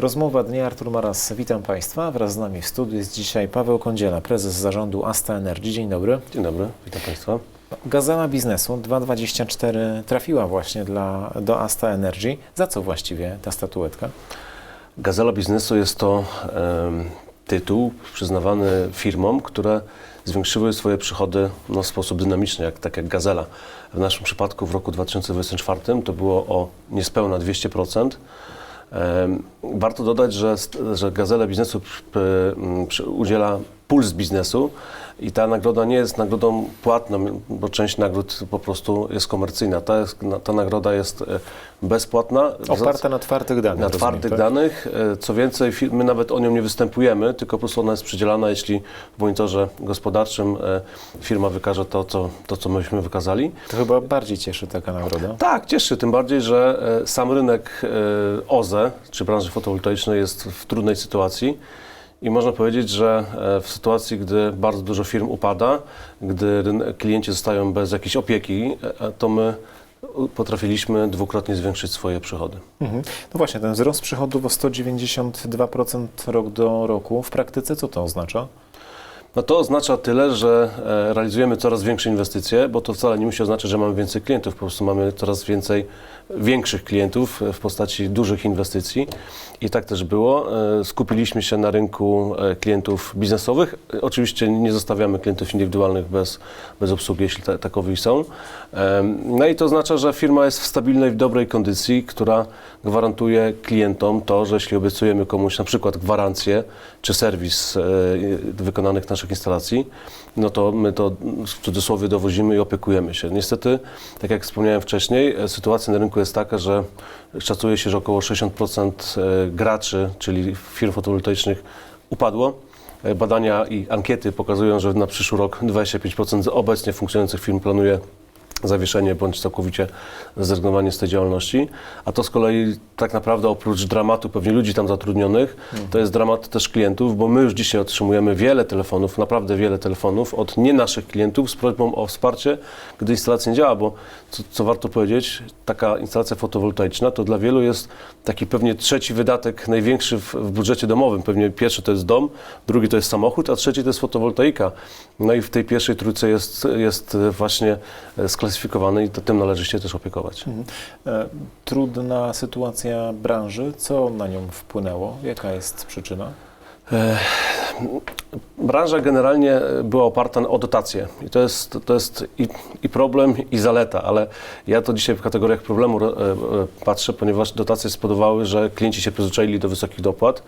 Rozmowa dnia Artur Maras. Witam Państwa. Wraz z nami w studiu jest dzisiaj Paweł Kądziela, prezes zarządu Asta Energy. Dzień dobry. Dzień dobry, witam Państwa. Gazela biznesu 224 trafiła właśnie dla, do Asta Energy. Za co właściwie ta statuetka? Gazela Biznesu jest to tytuł przyznawany firmom, które zwiększyły swoje przychody no, w sposób dynamiczny, jak, tak jak Gazela. W naszym przypadku w roku 2024 to było o niespełna 200%. Warto dodać, że, że Gazela Biznesu udziela Puls Biznesu i ta nagroda nie jest nagrodą płatną, bo część nagród po prostu jest komercyjna. Ta, jest, ta nagroda jest e, bezpłatna. Oparta na twardych danych. Na twardych tak? danych. E, Co więcej, my nawet o nią nie występujemy, tylko po prostu ona jest przydzielana, jeśli w monitorze gospodarczym e, firma wykaże to, co, to, co myśmy wykazali. To chyba bardziej cieszy taka nagroda. Tak, cieszy, tym bardziej, że sam rynek OZE, czy branży fotowoltaicznej jest w trudnej sytuacji. I można powiedzieć, że e, w sytuacji, gdy bardzo dużo firm upada, gdy klienci zostają bez jakiejś opieki, e, to my potrafiliśmy dwukrotnie zwiększyć swoje przychody. Mhm. No właśnie, ten wzrost przychodów o 192% rok do roku. W praktyce co to oznacza? No to oznacza tyle, że e, realizujemy coraz większe inwestycje, bo to wcale nie musi oznaczać, że mamy więcej klientów, po prostu mamy coraz więcej większych klientów e, w postaci dużych inwestycji i tak też było. E, Skupiliśmy się na rynku klientów biznesowych. Oczywiście nie zostawiamy klientów indywidualnych bez, bez obsługi, jeśli ta, takowi są. No i to oznacza, że firma jest w stabilnej, w dobrej kondycji, która gwarantuje klientom to, że jeśli obiecujemy komuś na przykład gwarancję czy serwis wykonanych naszych instalacji, no to my to w cudzysłowie dowozimy i opiekujemy się. Niestety, tak jak wspomniałem wcześniej, e, sytuacja na rynku jest taka, że szacuje się, że około 60% e, graczy, czyli firm fotowoltaicznych upadło. E, Badania i ankiety pokazują, że na przyszły rok 25% z obecnie funkcjonujących firm planuje zawieszenie bądź całkowicie zrezygnowanie z tej działalności. A to z kolei tak naprawdę oprócz dramatu pewnie ludzi tam zatrudnionych, to jest dramat też klientów, bo my już dzisiaj otrzymujemy wiele telefonów, naprawdę wiele telefonów od nie naszych klientów z prośbą o wsparcie, gdy instalacja nie działa, bo co, co warto powiedzieć, taka instalacja fotowoltaiczna to dla wielu jest taki pewnie trzeci wydatek największy w, w budżecie domowym. Pewnie pierwszy to jest dom, drugi to jest samochód, a trzeci to jest fotowoltaika. No i w tej pierwszej trójce jest, jest właśnie e, sklasyfikowany i to, tym należy się też opiekować. E, Trudna sytuacja branży. Co na nią wpłynęło? Jaka jest przyczyna? Branża generalnie była oparta o dotacje i to jest, to jest i, i problem, i zaleta, ale ja to dzisiaj w kategoriach problemu e, e, patrzę, ponieważ dotacje spowodowały, że klienci się przyzwyczaili do wysokich dopłat.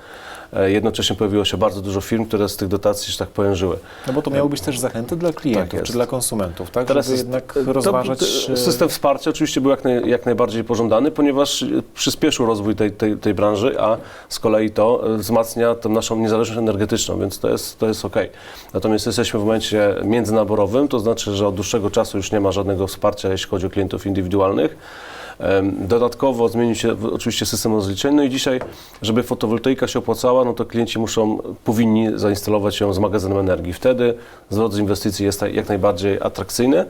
E, Jednocześnie pojawiło się bardzo dużo firm, które z tych dotacji, że tak powiem, żyły. No bo to miało być też zachęty dla klientów, jest. czy dla konsumentów, tak? Teraz Żeby jednak rozważać... to- e, System wsparcia oczywiście był jak, naj, jak najbardziej pożądany, ponieważ e, przyspieszył rozwój tej, tej, tej branży, a z kolei to wzmacnia tę naszą niezależność energetyczną, więc to jest, to jest ok. Natomiast jesteśmy w momencie międzynaborowym, to znaczy, że od dłuższego czasu już nie ma żadnego wsparcia, jeśli chodzi o klientów indywidualnych. Dodatkowo zmienił się oczywiście system rozliczeń. No i dzisiaj, żeby fotowoltaika się opłacała, no to klienci muszą, powinni zainstalować ją z magazynem energii. Wtedy zwrot z inwestycji jest jak najbardziej atrakcyjny,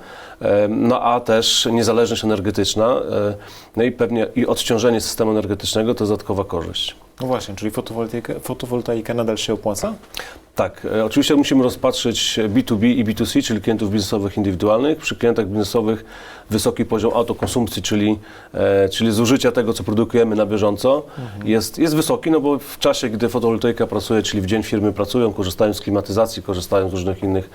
no a też niezależność energetyczna, e, no i pewnie i odciążenie systemu energetycznego to dodatkowa korzyść. No właśnie, czyli fotowoltaika, fotowoltaika nadal się opłaca? Tak, e, oczywiście musimy rozpatrzyć B2B i B2C, czyli klientów biznesowych indywidualnych. Przy klientach biznesowych wysoki poziom autokonsumpcji, czyli, e, czyli zużycia tego, co produkujemy na bieżąco, jest, jest wysoki, no bo w czasie, gdy fotowoltaika pracuje, czyli w dzień firmy pracują, korzystają z klimatyzacji, korzystają z różnych innych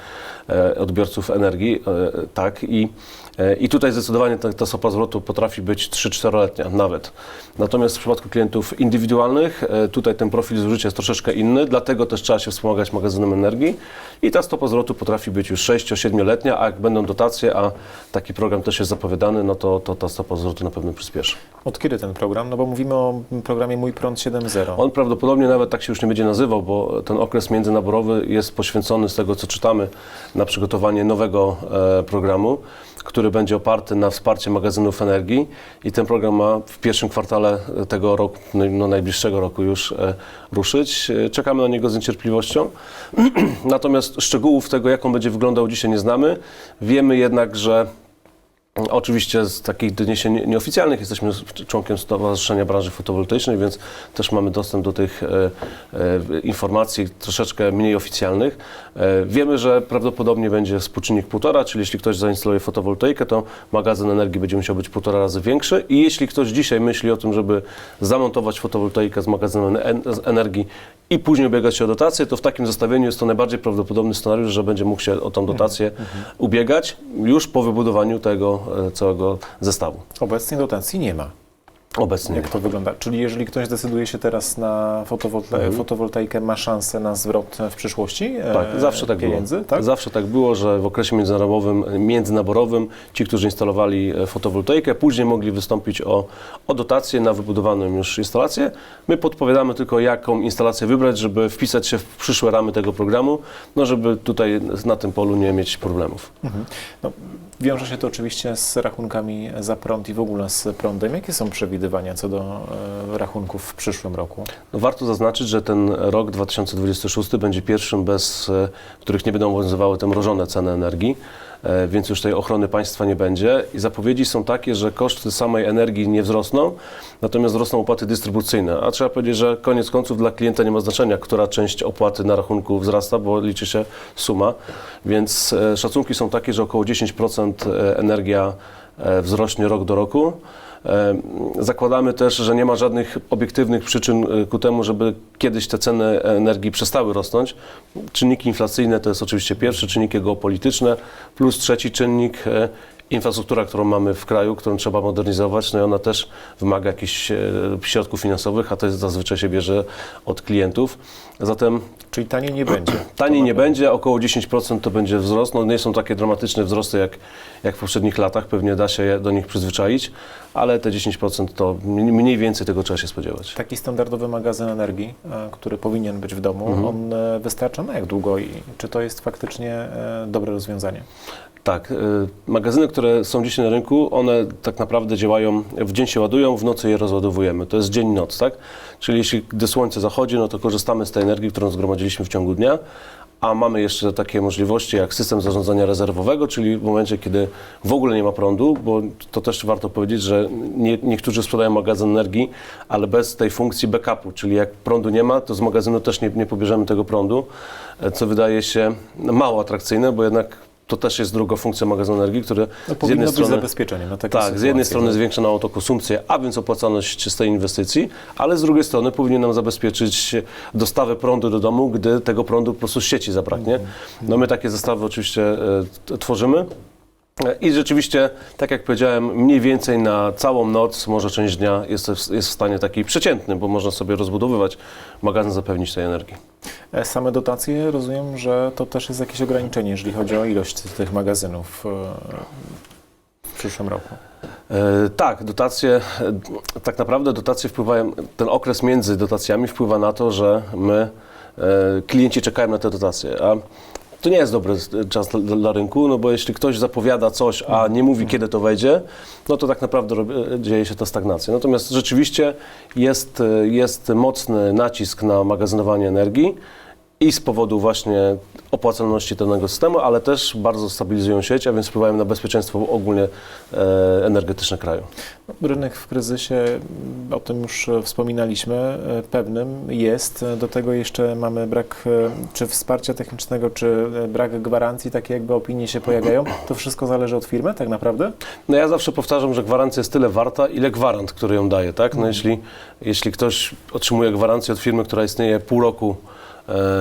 e, odbiorców energii, e, tak, i, e, i tutaj zdecydowanie ta, ta stopa zwrotu potrafi być 3-4-letnia nawet. Natomiast w przypadku klientów indywidualnych, e, tutaj ten profil zużycia jest troszeczkę inny, dlatego też trzeba się wspomagać magazynem energii i ta stopa zwrotu potrafi być już 6-7-letnia, a jak będą dotacje, a taki program też jest zapowiadany, no to, to ta stopa zwrotu na pewno przyspieszy. Od kiedy ten program? No bo mówimy o programie Mój Prąd 7.0. On prawdopodobnie nawet tak się już nie będzie nazywał, bo ten okres międzynaborowy jest poświęcony z tego, co czytamy, na przygotowanie nowego e, programu, który będzie oparty na wsparcie magazynów energii i ten program ma w pierwszym kwartale tego roku, no, no najbliższego roku już e, ruszyć. E, Czekamy na niego z niecierpliwością. Natomiast szczegółów tego, jak on będzie wyglądał dzisiaj nie znamy. Wiemy jednak, że Oczywiście z takich doniesień nie- nieoficjalnych jesteśmy członkiem Stowarzyszenia Branży Fotowoltaicznej, więc też mamy dostęp do tych e, e, informacji troszeczkę mniej oficjalnych. E, wiemy, że prawdopodobnie będzie współczynnik 1,5, czyli jeśli ktoś zainstaluje fotowoltaikę, to magazyn energii będzie musiał być półtora razy większy i jeśli ktoś dzisiaj myśli o tym, żeby zamontować fotowoltaikę z magazynem energii i później ubiegać się o dotację, to w takim zestawieniu jest to najbardziej prawdopodobny scenariusz, że będzie mógł się o tą dotację ubiegać już po wybudowaniu tego całego zestawu. Obecnie dotacji nie ma. Obecnie. Jak to wygląda? Czyli jeżeli ktoś decyduje się teraz na fotowolta- fotowoltaikę, ma szansę na zwrot w przyszłości e, Tak, zawsze tak pieniędzy, było. tak? Zawsze tak było, że w okresie międzynarodowym, międzynaborowym ci, którzy instalowali e, fotowoltaikę, później mogli wystąpić o, o dotację na wybudowaną już instalację. My podpowiadamy tylko, jaką instalację wybrać, żeby wpisać się w przyszłe ramy tego programu, no żeby tutaj na tym polu nie mieć problemów. No, wiąże się to oczywiście z rachunkami za prąd i w ogóle z prądem. Jakie są przewidywania co do e, rachunków w przyszłym roku? No, warto zaznaczyć, że ten rok 2026 będzie pierwszym, bez e, których nie będą obowiązywały te mrożone ceny energii, e, więc już tej ochrony państwa nie będzie. I zapowiedzi są takie, że koszty samej energii nie wzrosną, natomiast wzrosną opłaty dystrybucyjne. A trzeba powiedzieć, że koniec końców dla klienta nie ma znaczenia, która część opłaty na rachunku wzrasta, bo liczy się suma. Więc szacunki są takie, że około 10% energia wzrośnie rok do roku. E, Zakładamy też, że nie ma żadnych obiektywnych przyczyn e, ku temu, żeby kiedyś te ceny energii przestały rosnąć. Czynniki inflacyjne to jest oczywiście pierwszy, czynniki geopolityczne, plus trzeci czynnik e, infrastruktura, którą mamy w kraju, którą trzeba modernizować, no i ona też wymaga jakichś środków finansowych, a to jest zazwyczaj się bierze od klientów. Zatem Czyli taniej nie będzie. Taniej nie będzie, około 10% to będzie wzrost. No nie są takie dramatyczne wzrosty jak, jak w poprzednich latach, pewnie da się je do nich przyzwyczaić, ale te 10% to mniej więcej tego trzeba się spodziewać. Taki standardowy magazyn energii, e, który powinien być w domu, Mhm. on e, wystarcza na jak długo i czy to jest faktycznie e, dobre rozwiązanie? Tak, magazyny, które są dzisiaj na rynku, one tak naprawdę działają, w dzień się ładują, w nocy je rozładowujemy. To jest dzień-noc, tak? Czyli jeśli gdy słońce zachodzi, no to korzystamy z tej energii, którą zgromadziliśmy w ciągu dnia, a mamy jeszcze takie możliwości jak system zarządzania rezerwowego, czyli w momencie, kiedy w ogóle nie ma prądu, bo to też warto powiedzieć, że nie, niektórzy sprzedają magazyn energii, ale bez tej funkcji backupu, czyli jak prądu nie ma, to z magazynu też nie, nie pobierzemy tego prądu, co wydaje się mało atrakcyjne, bo jednak to też jest druga funkcja magazynu energii, który No, z jednej strony zabezpieczeniem na takie tak, z jednej sytuacje, strony tak? zwiększa nam autokonsumpcję, a więc opłacalność z tej inwestycji, ale z drugiej strony powinien nam zabezpieczyć dostawę prądu do domu, gdy tego prądu po prostu z sieci zabraknie. No my takie zestawy oczywiście e, tworzymy. I rzeczywiście, tak jak powiedziałem, mniej więcej na całą noc, może część dnia jest, w- jest w stanie taki przeciętny, bo można sobie rozbudowywać magazyn, zapewnić tej energii. E, Same dotacje, rozumiem, że to też jest jakieś ograniczenie, jeżeli chodzi o ilość tych magazynów e, w przyszłym roku. E, tak, dotacje, tak naprawdę dotacje wpływają, ten okres między dotacjami wpływa na to, że my, klienci czekają na te dotacje, a to nie jest dobry czas dla, dla rynku, no bo jeśli ktoś zapowiada coś, a nie mówi kiedy to wejdzie, no to tak naprawdę robi, e, dzieje się ta stagnacja. Natomiast rzeczywiście jest, e, jest mocny nacisk na magazynowanie energii i z powodu właśnie opłacalności danego systemu, ale też bardzo stabilizują sieć, a więc wpływają na bezpieczeństwo ogólnie e, energetyczne kraju. Rynek w kryzysie, m, o tym już e, wspominaliśmy, e, pewnym jest. E, Do tego jeszcze mamy brak czy wsparcia technicznego, czy brak gwarancji, takie jakby opinie się pojawiają. To wszystko zależy od firmy tak naprawdę? No ja zawsze powtarzam, że gwarancja jest tyle warta, ile gwarant, który ją daje, tak? No jeśli, jeśli ktoś otrzymuje gwarancję od firmy, która istnieje pół roku,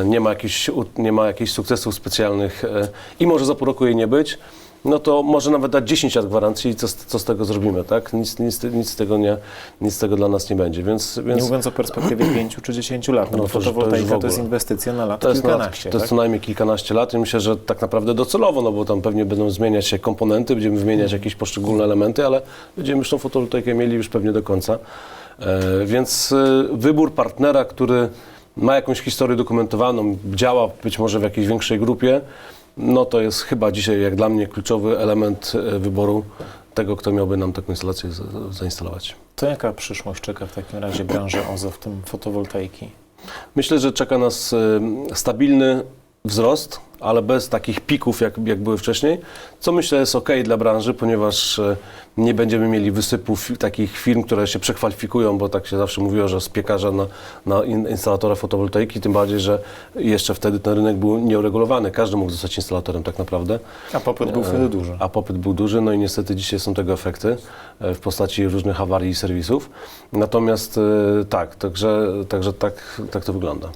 nie ma jakichś, nie ma jakichś sukcesów specjalnych e, i może za pół roku jej nie być, no to może nawet dać 10 lat gwarancji i co, z- co z tego zrobimy, tak? Nic, nic, nic, z tego nie, nic z tego dla nas nie będzie, więc... Nie więc mówiąc o perspektywie 5 czy 10 lat, no, No bo to to fotowoltaika to, ogóle. jest inwestycja na lat To jest, na, kilkanaście. to jest tak? co najmniej kilkanaście lat i myślę, że tak naprawdę docelowo, no bo tam pewnie będą zmieniać się komponenty, będziemy wymieniać jakieś poszczególne elementy, ale będziemy już tą fotowoltaikę mieli już pewnie do końca. E, więc e, wybór partnera, który ma jakąś historię dokumentowaną, działa być może w jakiejś większej grupie, no to jest chyba dzisiaj jak dla mnie kluczowy element e, wyboru tego, kto miałby nam taką instalację za- zainstalować. To jaka przyszłość czeka w takim razie branży OZE, w tym fotowoltaiki? Myślę, że czeka nas e, stabilny wzrost, ale bez takich pików, jak, jak były wcześniej, co myślę jest ok dla branży, ponieważ e, nie będziemy mieli wysypów takich firm, które się przekwalifikują, bo tak się zawsze mówiło, że z piekarza na, na in- instalatora fotowoltaiki, tym bardziej, że jeszcze wtedy ten rynek był nieuregulowany. Każdy mógł zostać instalatorem tak naprawdę. A popyt był wtedy duży. A popyt był duży, no i niestety dzisiaj są tego efekty e, w postaci różnych awarii i serwisów. Natomiast e, tak, także, także tak, tak to wygląda.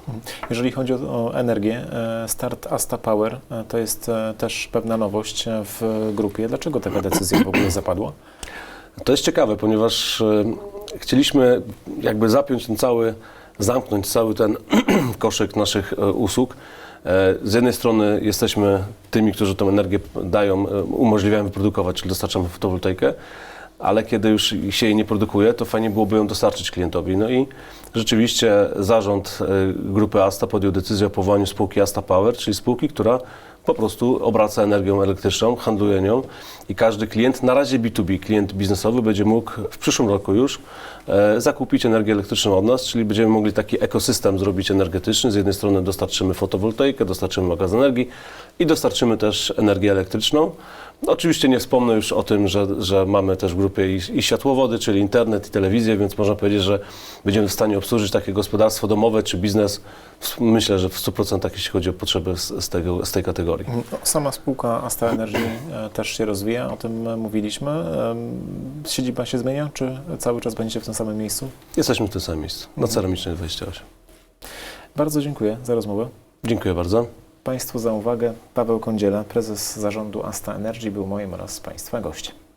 Jeżeli chodzi o, energię, e, start Asta Power e, to jest e, też pewna nowość e, w grupie. Dlaczego taka decyzja w ogóle zapadła? To jest ciekawe, ponieważ chcieliśmy jakby zapiąć ten cały, zamknąć cały ten koszyk naszych usług. Z jednej strony jesteśmy tymi, którzy tę energię dają, umożliwiają wyprodukować, czyli dostarczamy fotowoltaikę, ale kiedy już się jej nie produkuje, to fajnie byłoby ją dostarczyć klientowi. No i rzeczywiście zarząd e, grupy Asta podjął decyzję o powołaniu spółki Asta Power, czyli spółki, która po prostu obraca energią elektryczną, handluje nią i każdy klient, na razie B2B, klient biznesowy będzie mógł w przyszłym roku już e, zakupić energię elektryczną od nas, czyli będziemy mogli taki ekosystem zrobić energetyczny. Z jednej strony dostarczymy fotowoltaikę, dostarczymy magazyn energii i dostarczymy też energię elektryczną. No, oczywiście nie wspomnę już o tym, że, że mamy też w grupie i, i światłowody, czyli internet i telewizję, więc można powiedzieć, że będziemy w stanie obsłużyć takie gospodarstwo domowe czy biznes, myślę, że w 100% jeśli chodzi o potrzeby z, tego, z tej kategorii. No, sama spółka Asta Energy e, też się rozwija, o tym e, mówiliśmy. Siedziba się zmienia, czy cały czas będziecie w tym samym miejscu? Jesteśmy w tym samym miejscu, na Ceramicznej 28. Bardzo dziękuję za rozmowę. Dziękuję bardzo. Państwu za uwagę. Paweł Kądziela, prezes zarządu Asta Energy był moim oraz Państwa gościem.